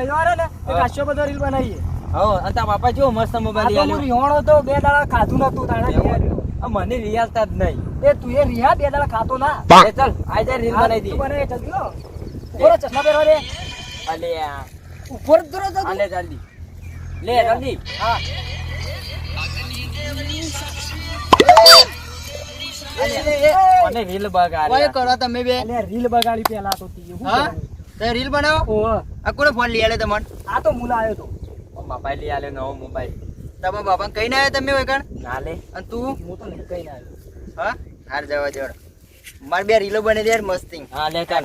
રવિવારે ને તે કાશ્યો બધો રીલ બનાવીએ. હો અને તા બાપા જો મસ્ત આ મોબાઈલ તો હું રિહોણો તો બે દાડા ખાધું નતું તાણા? મને રિયાલતા જ નહીં. એ તું એ રિયા બે દાડા ખાતો ના. એ ચાલ આઈ જાય રીલ હા, બનાવી તું દી બનાવી જલ્દી લો. બોલો, ચશ્મા પહેરવા દે. અલે ઉપર દરો તો અલે જલ્દી. લે જલ્દી. હા. મને રીલ બગાડી કરો તમે બે અલ્યા રીલ બગાડી પેલા તો તી. હું તમે રીલ બનાવો? આ કોને ફોન લઈ આલે તમને? આ તો મુલા આવ્યો તો. મોબાઈલ લઈ આલે નવો મોબાઈલ તમારા બાપાને કઈ ના આવ્યા તમે વૈકણ ના લે. અને તું? હું તો નહીં કઈ ના આવ્યો હા? હાર જવા દેવડ મારે બે રીલો બની દે મસ્તી. હા લે આ.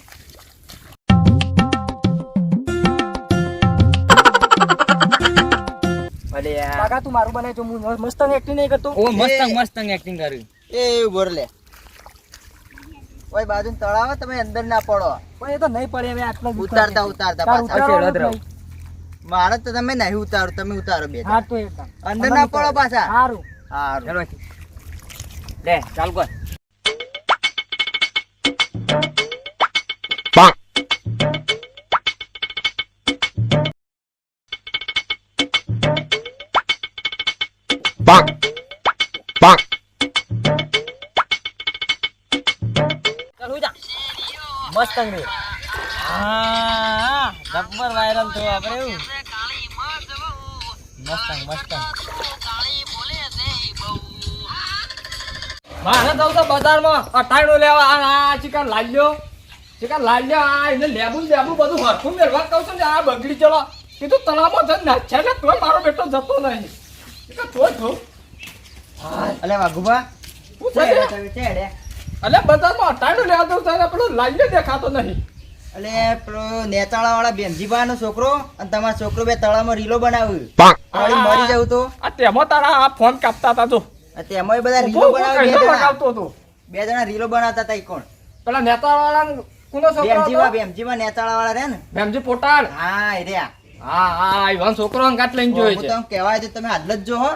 કાકા તું મારું બનાવી જો હું મસ્ત એક્ટિંગ નહીં કરતો? ઓ મસ્ત મસ્ત એક્ટિંગ કર્યું. એ બોર લે. ઓય બાજુ તળાવ તમે અંદર ના પડો. પણ એ તો નહીં પડે હવે આટલા ઉતારતા ઉતારતા પાછા. મારે તો તમે નહીં ઉતારો તમે ઉતારો બે હા તો અંદર ના પડો પાછા. સારું સારું ચાલો લે ચાલ કર. ચાલ મસ્ત અંગડી હા જબ્બર વાયરલ થયો આપણે એવું. મસ્ત મસ્ત મારે તો તો બજારમાં. અટાણું લેવા આ આ ચિકન લાડ્યો ચિકન લાડ્યો આ એને લેબુ ને લેબુ બધું હરખું મેળવા કહું છું ને આ બગડી ચલો. કીધું તળાવમાં જઈને નાખ્યા ને તોય મારો બેટો જતો નહીં. કીધું તો જો અલે વાઘુભા પૂછે છે? ચેડે અલે બજારમાં અટાણું લેવા દઉં ત્યારે પેલો લાલ્યો દેખાતો નહીં. અલે પેલો નેતાળા વાળા બેનજીભા નો છોકરો અને તમારો છોકરો બે તળાવમાં રીલો બનાવ્યું. પાણી મરી જવું તો. આ તેમાં તારા આ ફોન કાપતા હતા તો. તેમાંય બધા રીલો ઊભો બનાવી કઈનો બે જણા. લગાવતો હતો. બે જણા રીલો બનાવતા હતા કોણ? પેલા નેતા વાળા કોનો છોકરો બેમજીબા હતો નેતાળા વાળા રે ને? ભેમજી પોટાળ હા એ રહ્યા. હા હા ઈવાન છોકરો અંગાટ લઈને જોયો હું છે. તો આમ કહેવાય તો તમે હાલ જ જો હો.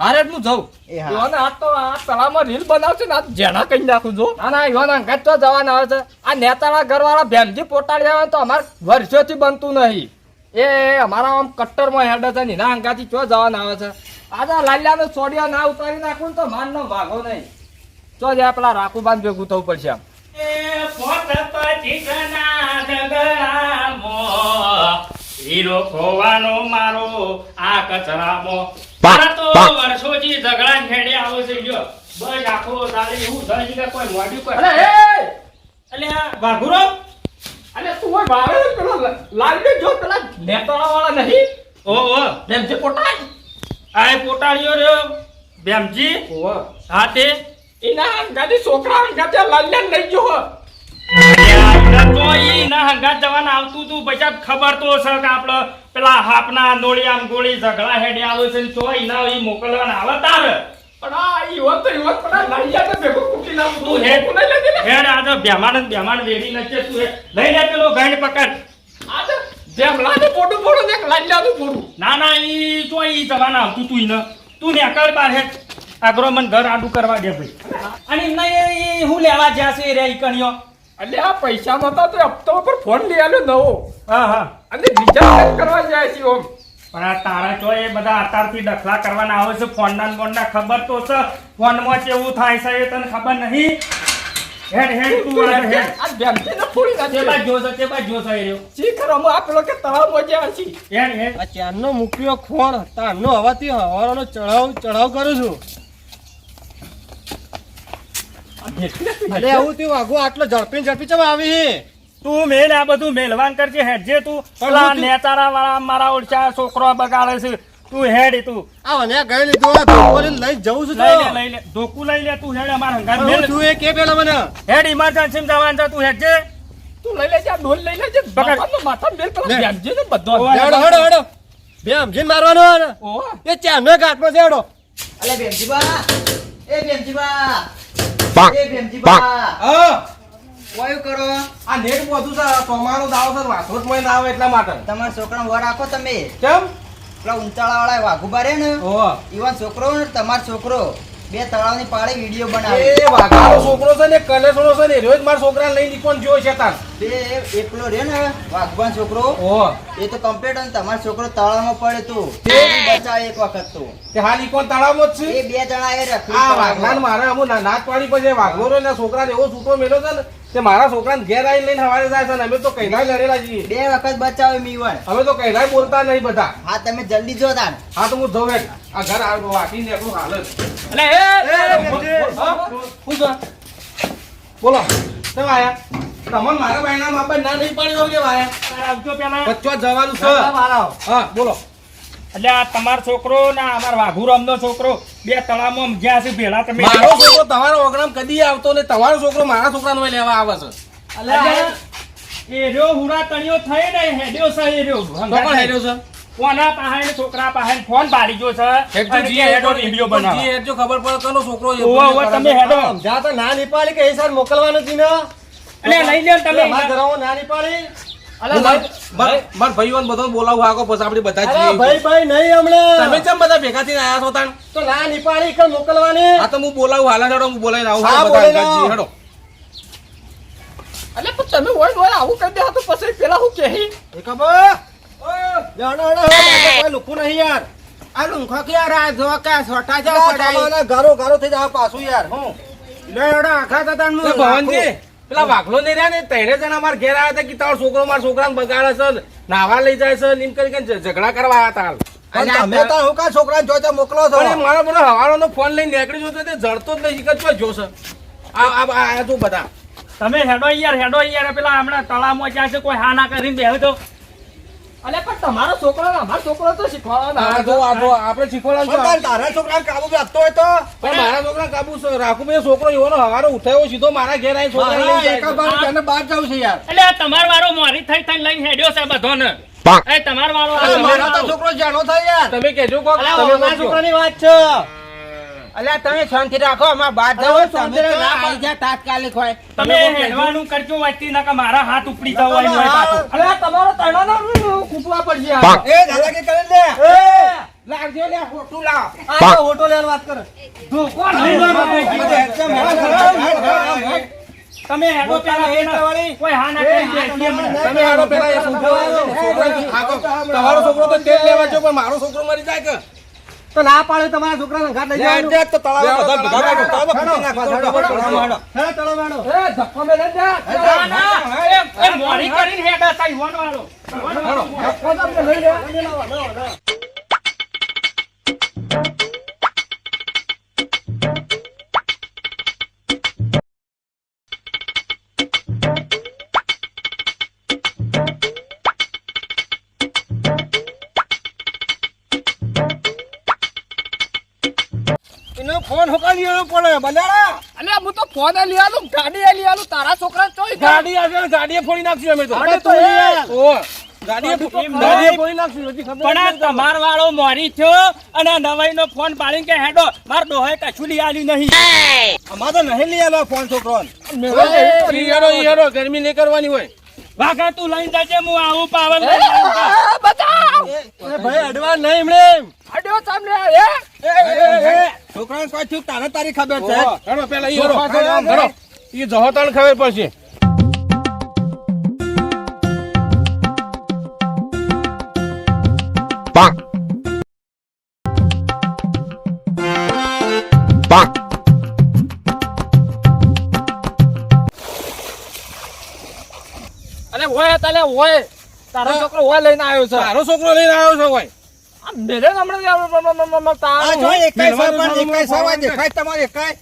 હારે હું જઉં એ હા. ઈવાને આ તો આ તળાવમાં રીલ બનાવશે ને આ જેના કઈ નાખું જો. ના ના ઈવાન અંગાત તો જવાના આવે છે. આ નેતાના ઘરવાળા ભેમજી પોટાળ આવે તો અમારે વર્ષોથી બનતું નહીં. એ અમારા આમ કટ્ટરમાં હેડે છે ને એના અંગાથી ચો જવાના આવે છે. આજે લાલિયાનો છોડિયા ના ઉતારી નાખું ને તો માનનો ભાગો નહીં. ચો જે પેલા રાખુબાન ભેગું થવું પડશે આમ. હીરો ખોવાનો મારો આ કચરામાં. મારા તો વર્ષોથી ઝઘડા ખેડે આવો છે જો. બસ આખો દાડે એવું થઈ કે કોઈ મોઢું કોઈ અરે એ! અલે આ વાઘુરો. અરે તું હોય ભાવે પેલો જો પેલા નેતાળા વાળા નહીં? ઓ ઓ. ભેમજી પોટાળ આ એ પોટાળીઓ રહ્યો બેમજી ઓહો. હા તે. એના ગાડી છોકરા ગાડી લાલ્યા લઈ જો હો. તો ઈ ના હંગાત જવાના આવતું તું. પછી ખબર તો છે કે પેલા હાપના નોળી આમ ગોળી ઝઘડા હેડે આવે છે ને તો ઈના ઈ મોકલવાના આવે તાર. પણ આ ઈવન તો ઈવન પેલા લાલ્યા તો ભેગું કૂટી નાખું. તું તું હેડ. હેકું નહીં હેડ આ બેમાન બેમાન વેડી નચે તું લઈ લે પેલો ગાંડ પકડ. આ જેમ લાગે પોટું પોડું ને. ના ના ઈ તો ઈ જવાના આવતું તું ઈને. તું ને અકળ બાર હે આગરો મન ઘર આડું કરવા દે ભાઈ. અને એમને એ હું લેવા જ્યાં છે રે ઈ કણિયો. એટલે આ પૈસા નતા તો હપ્તો પર ફોન લઈ આલ્યો નવો. હા હા. અને બીજા કરવા જાય છે ઓમ. પણ આ તારા જો એ બધા અત્યારથી દખલા કરવાના આવે છે ફોનના ફોન ના ખબર તો છે. ફોનમાં કેવું થાય છે એ તને ખબર નહીં? હેડ હેડ તું આ હેડ આ ભેમજીને ફોડી તે નાખ્યો. બાજ જોશે તે બાજ રહ્યો. શી કે તળાવમાં જ્યાં છે. હેડ હેડ. આ ચારનો મૂક્યો ખોણ તારનો હવાથી હવાનો ચઢાવ ચઢાવ કરું છું. અરે આવું તું વાઘો આટલો ઝડપી ઝડપી ચમ આવી તું મેલ આ બધું મેલવાન કરજે હેડ જે તું પેલા નેતારા વાળા મારા ઓળખા છોકરો બગાડે છે. તું હેડ તું. આ મને ગઈ લીધો આ ધોકો લઈને જવું છું લઈ લે લઈ લે. ધોકું લઈ લે તું હેડ અમાર હંગાર મેલ. તું એ કે પેલા મને? હેડ ઇમરજન્સી જવાનું છે તું હેડ જે તું લઈ લેજે આ ઢોલ લઈ લેજે. બાપાનો માથામાં બેલ પેલા લે. ને બધો. હેડ હેડ હેડ. હેડો બે સમજીને મારવાનો ઓ. એ ચાનો ઘાટમાં છે હેડો. અલે બેમજીબા એ બેમજીબા કોયું કરો. આ નેટ બધું છે ચોમાનો દાવો છે વાસોટમાં ના એટલા માટે. તમારા છોકરા વર રાખો તમે. કેમ? પેલા ઉંચાળા વાળા વાઘુબા રે ને. ઈવન છોકરો ને તમારો છોકરો. બે તળાવની પાળે વીડિયો બનાવે. એ વાઘાનો છોકરો છે ને કલેશનો છે ને રોજ મારા છોકરાને લઈ નીકળ જો છે તાર? બે એકલો રે ને વાઘબાન છોકરો. ઓ. એ તો કમ્પ્લીટ અને તમારો છોકરો તળાવમાં પડે તો. બચાવે એક વખત તો. તે હાલ ઈકોન તળાવમાં જ એ છે બે જણા એ રખ આ. વાઘલાને મારે અમુ નાક પાડી પછી વાઘલો ને છોકરાને એવો છૂટો મેલો છે ને તે મારા છોકરાને ઘેર આવીને લઈને હવારે જાય છે અમે તો કઈના લડેલા છીએ. બે વખત બચાવે હોય. અમે તો કઈના બોલતા નહીં બધા. હા તમે જલ્દી જો તાર હા તો હું જઉં હેડ. આ ઘર આ વાટી ને એટલું હાલ જ. એટલે એ હા? બોલો. કેમ આયા તમને મારા બહેના બાપા ના નહીં પડ્યો કે આયા આવજો પેલા. બચ્ચો જવાનું છે. હા બોલો. એટલે આ તમારો છોકરો ના અમાર વાઘુરામનો છોકરો બે તળાવમાં ગયા છે પેલા તમે. મારો છોકરો તમારો ઓગણામ કદી આવતો ને તમારો છોકરો મારા છોકરાને લેવા આવે છે. એટલે એ રહ્યો હુરા તણિયો થઈ ને હેડ્યો છે એ રહ્યો. તો કોણ હેડ્યો છે. કોના પાસે છોકરા પાસે ફોન પાડી ગયો છે જી હેડો ખબર પડે કનો છોકરો ઓવો, ઓવો, તમે હેડો. જા તો ના નીપાળી કે એ સર મોકલવાનું જી ને એટલે લઈ લે ને અમારા તમે ના નીપાળી? માર માર ભાઈઓને બધાને બોલાવું આગો પછી આપણે બધા જઈએ. ભાઈ ભાઈ નહીં હમણાં. તમે કેમ બધા ભેગા થઈને આયા છો તાણ? તો ના નીપાળી કે મોકલવાની? હા તો હું બોલાવું હાલા હેડો હું બોલાઈને આવું હા, બધા. હેડો. એટલે પણ તમે હોય હોય આવું કરી દે તો પછી પેલા હું કહી? એ ખબર? જાણો જાણો, હવે કોઈ લુકુ નહીં યાર. આ લુંખો કે યાર આ જો કે સોટા જા તમારે ગારો ગારો થઈ જાવ પાછું યાર હું. આખા હતા નું ભવનજી. પેલા વાઘલો નહીં રહ્યા ને ત્રણે જણા મારા ઘેર આવ્યા હતા કે તારો છોકરો મારા છોકરાને બગાડે છે નાવા લઈ જાય છે એમ કરી ઝઘડા કરવા આવ્યા હતા. તમે તો હું કા છોકરાને જોતા મોકલો છો? મારો પેલો હવારોનો ફોન લઈને નીકળી ગયો તો જડતો જ નહીં જોશે. આ આ આ બધા. તમે હેડો યાર હેડો યાર પેલા હમણાં તળાવમાં જ્યાં છે કોઈ હા ના કરીને બેહો તો. અલે પણ તમારો છોકરો અમારો છોકરો તો શીખવાડવાનો આ જો આ જો આપણે શીખવાડવાનું પણ તારા છોકરાને કાબુ રાખતો હોય તો? પણ મારા છોકરા કાબુ રાખું ભાઈ છોકરો એવાનો હવારો ઉઠાયો સીધો મારા ઘેર આવી છોકરા લઈને જાય એકા બાર તેને બહાર જાવ છે યાર. એટલે તમાર વાળો મોરી થઈ થઈ લઈને હેડ્યો છે બધોને. એ તમાર વાળો આ મારા તો છોકરો જાણો થાય યાર. તમે કેજો કોક અલા, તમે છોકરાની વાત છે. અલ્યા તમે શાંતિ રાખો અમાર બાર જાવ શાંતિ તમે તો આઈ જા તાત્કાલિક હોય. તમે હેડવાનું કરજો વાતી ના કે મારા હાથ ઉપડી જવા હોય હોય પાછું. અલ્યા તમારો તણો ના કૂપવા પડશે આ. એ દાદા કે કરે લે લાગજો લે ફોટો લાવ. આ ફોટો લેવાની વાત કરે. કોણ લઈ ગયું? તમે હેડો પેલા એના કોઈ હા ના કરી તમે હેડો પેલા એ છોકરો તમારો છોકરો તો તેલ લેવા જો પણ મારો છોકરો મરી જાય કે? તો ના પાડે તમારા છોકરાને ઘાટ લઈ જવાનું તો તળાવ બધા ભેગા તળાવ. હે, ધક્કો મેલે ને જા. ના, ના, એ- મોરી કરીને હેડા થાય ઈવોન વાળો. ઈવોન વાળો. ધક્કો તમને લઈ લે. ફોન હોકા દેવો પડે. બલાડા અલે હું તો ફોન લઈ આલું ગાડી લઈ આલું. તારા છોકરા ચોઈ ગાડી આવે ગાડીએ ફોડી નાખશું અમે તો. અરે તો યાર. ઓહો. ગાડીએ ગાડીએ ફોડી નાખશું હજી ખબર પણ આ નથી. તમાર વાળો મોરી થયો અને નવાઈ નો ફોન પાડીને કે હેડો માર ડોહાએ કશું લઈ નહીં. અમાર તો નહીં લઈ આલો ફોન છોકરો ગરમી નહીં કરવાની હોય. વાઘા તું લઈને જજે હું આવું પાવન. બતાવ. ભાઈ અડવા નહીં એમણે અડ્યો સામે એ છોકરાને કોઈ થયું? તારે તારી ખબર છે. હેડો, પેલા ઈ હેડો. ઈ જહો તાણ ખબર પડશે. અલે હોય તાલે હોય. તારો છોકરો હોય લઈને આવ્યો છે. તારો છોકરો લઈને આવ્યો છે હોય મેરે હમણાં આ જો એકાઈ સો એકાઈ સો દેખાય તમારે એકાઈ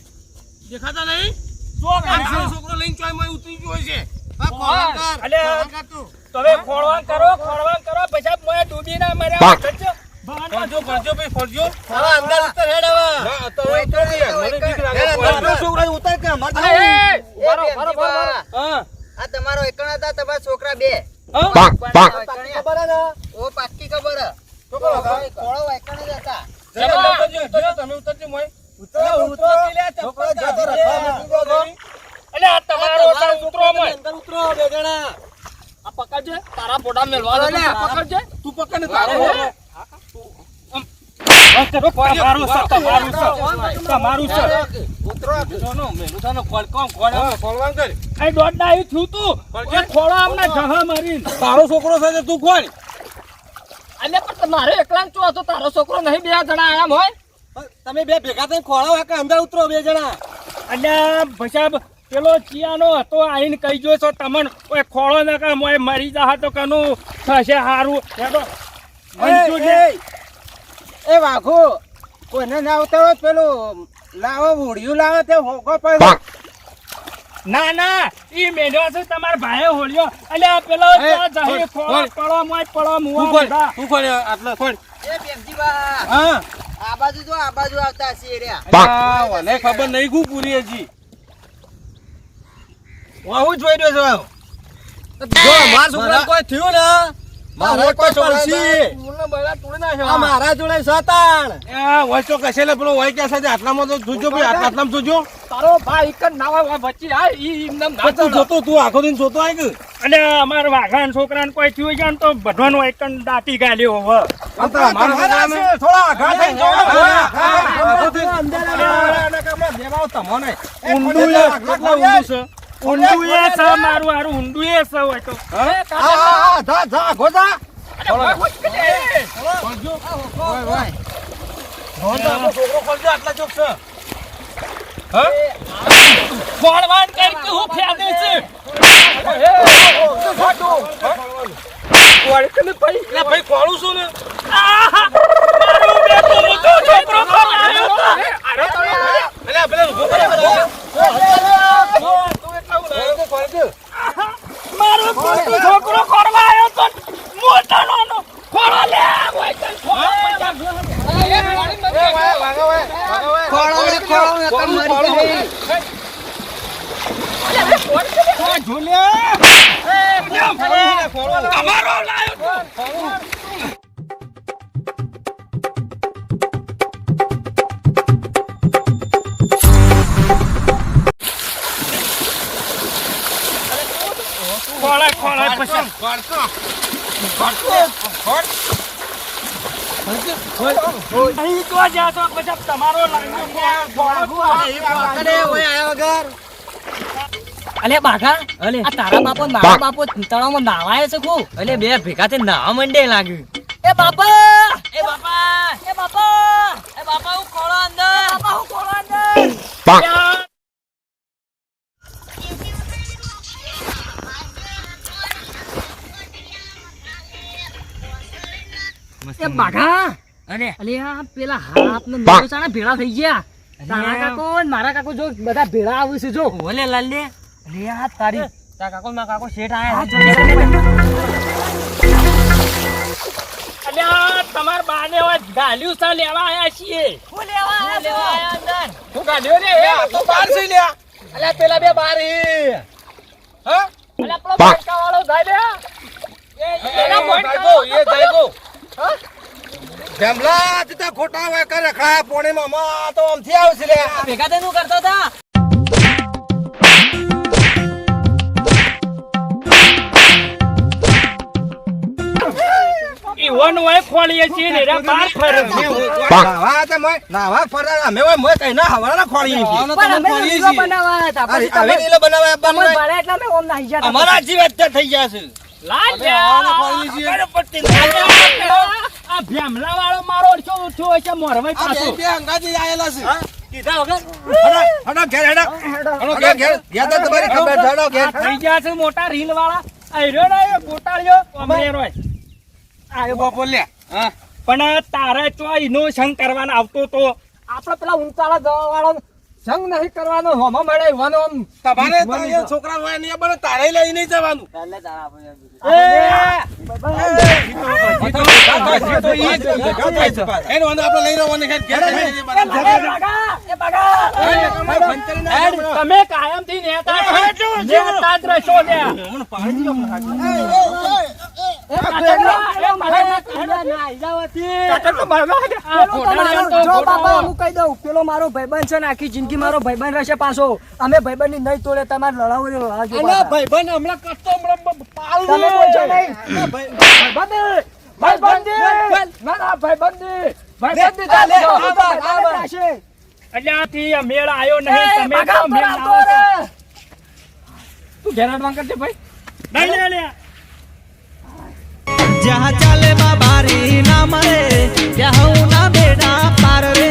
દેખાતા નહીં? છોકરો લઈને ચોયમાં ઉતરી ગયો છે. તમે ખોળવાન કરો ખોળવાન કરો પછી મોય ડૂબી ના મર્યા કરજો. ફરજો ફરજો ભાઈ ફરજો. હવે અંદર ઉતર હેડ હવે. તો હવે ઉતરો નહીં મને બીક લાગે. છોકરા ઉતર કે અમાર એ હા. આ તમારો એકણ હતા તમારા છોકરા બે. ખબર હે? ઓ પાક્કી ખબર હે. ખોળો તાર ઉતરો મોય. અંદર ઉતરો બે જણા. આ પકડજે તારા ફોટા મેલવા તું પકડજે. તું પકડ ને તારો હા, હોય. તમારું છે તમારું છે તમારું છે ખોલવાનું કર. અહીં દોઢ ડાયું થયું તું. એ ખોળો અમને જહા મારીને. તારો છોકરો છે તે તું અલ્યા પણ તમારે એકલા ચો હતો તારો છોકરો નહીં બે જણા આમ હોય. તમે બે ભેગા થઈને ખોળાવ કે અંદર ઉતરો બે જણા. અને ભસાબ પેલો ચિયાનો હતો આઈને કહી જો છો તમને ઓય ખોળો ન કામ મોય મરી જા તો કનું થશે હારું. હેડો એ, વાઘો કોઈને ના હોય પેલું લાવો ઉડિયું લાવો તે હોકો પડે ના ના ઈ મેળ્યો છે તમાર ભાઈએ હોળ્યો. અલ્યા પેલો જહી ખોળ, પડો મોય પડો મુવા બધા. તું ખોળ આટલા ખોળ. એ બેનજીબા, હા. આ બાજુ જો આ બાજુ આવતા છે રે આ મને ખબર નહીં ગુ પૂરી હજી. હું આવું જોઈ રહ્યો છું. જો મારા છોકરાને કોઈ થયું ને? મારા કોઈ પડશે મારા જોડે સતાણ એ આ વચ્ચો કશે લે પેલો હોય ક્યાં છે આટલામાં તો જોજો ભાઈ આટલામાં જોજો તારો ભાઈ એક ના હોય વચ્ચે આ ઈ એમને ના તું જોતો તું આખો દિન જોતો આય કે અલ્યા અમારા વાઘાન છોકરાને કોઈ થયું છે ને તો બધાનો એક દાટી ગાલ્યો હવે થોડા આઘા થઈ તમને. ઊંડું છે ઊંડું એ છે મારું હારું ઊંડું એ છે હોય તો. હા? હા, જા, જા, આઘો જા. ખોલજો. ઓય, ઓય. ખોલજો, આપણો છોકરો ખોલજો, આટલા ચોક છે. હા? ખોળવાન કઈ કે હું ફેદે છે એટલે ભાઈ ખોલું છું ને આહા! મારું બેટું મોટો છોકરો ખોલાયો તો. એટલે આ પેલા ઊભો કરે બધા. ખોલજો. મારો મોટો છોકરો ખોળવાયો તો મોટો નાનો ખોળો લે હોય તો ખોળો એ, વાય, વાગા, વાય, વાગા, વાય. ખોળો ને ખોળો ને એકમ મરી ગઈ. તમારો લાયો ખોળાય ખોળાય પછી અહીં તો જ્યાં તમારો લાગ્યો ખોળો અરે, ઓય આયા વગર. અલે બાઘા અલે આ તારા બાપો મારા બાપો તળાવમાં નાવાય છે ખુ અલે બે ભેગા થઈને નાવા મંડે લાગ્યું. એ બાપા! એ બાપા! એ બાપા! એ બાપા હું ખોળો અંદર. બાપા હું ખોળો અંદર. એ બાઘા અરે. અલે આ પેલા હાથ ને નોસાના ભેળા થઈ ગયા. તારા કાકો મારા કાકો જો બધા ભેળા આવે છે જો. ઓલે લાલે અલે આ તારી તારા કાકો ના કાકો શેઠ આયા અલ્યા તમાર બાને હોય ગાલ્યું સા લેવા આયા છીએ હું લેવા આયા લેવા આયા અંદર શું કાઢ્યો ને એ? આ તો બહાર છે લ્યા. અલ્યા પેલા બે બારી હા? અલ્યા પેલો ભડકા વાળો જાય લે એ એના એ ભડકા જાયગો, એ જાયગો. હા? જમલા જતા ખોટા હોય કરે રખડાયા પોણીમાં. માં તો આમથી આવશે લે ભેગા તેનું કરતા કરતો હતા ઈવન હોય ખોલીએ છીએ ને એરા બાર ફરે. નાવા તે મોય નાવા ફરતા અમે હોય મોય કઈ ના હવાના ખોળીએ છીએ. પણ અમે રીલો બનાવવા હતા અરે, હવે તમે નીલો બનાવે તમે આપવાનું એટલે અમે ઓમ નાહી ગયા અમારા જીવ અત્યારે થઈ ગયા છે. હવાના ખોળીએ છીએ. પટ્ટી આ ભેમલા વાળો મારો ઓછો ઉઠ્યો હોય છે મોરવાઈ પાછો. કીધા વગર હડો હડો ઘેર હડો. હડો. ઘેર ઘેર. ઘેર તમારી ખબર છે, હડો ઘેર. થઈ ગયા છે મોટા રીલ વાળા આ હીરો ને એ ગોટાળ્યો અમરે રોય આયો બાપો લે. હા. પણ તારે તો એનો સંગ કરવાનો આવતો તો. આપણે પેલા ઊંચાળા જવા વાળો સંગ નહીં કરવાનો હોમો મળે એવાનો આમ. તમારે છોકરા હોય ને પણ તારે લઈ નહીં જવાનું. એનો વાંધો આપણે લઈ રહેવાનો છે, ઘેર જઈને જઈએ બરાબર. હેડ, તમે કાયમથી નેતા નેતા જ રહેશો. પાણી પેલો મારો- તો જો ઘોડો. બાપા હું કહી દઉં પેલો મારો ભાઈબંધ છે ને આખી જિંદગી મારો ભાઈબંધ રહેશે પાછો. અમે ભાઈબંધની નહીં તોડે તમારે લડાવો. ભાઈબંધ હમણાં કરતો ભાઈ મેળ આવ્યો નહીં તમે તો છો. જ્યાં ચાલે બાબારી ના મળે ત્યાં હું ના બેડા પાર રે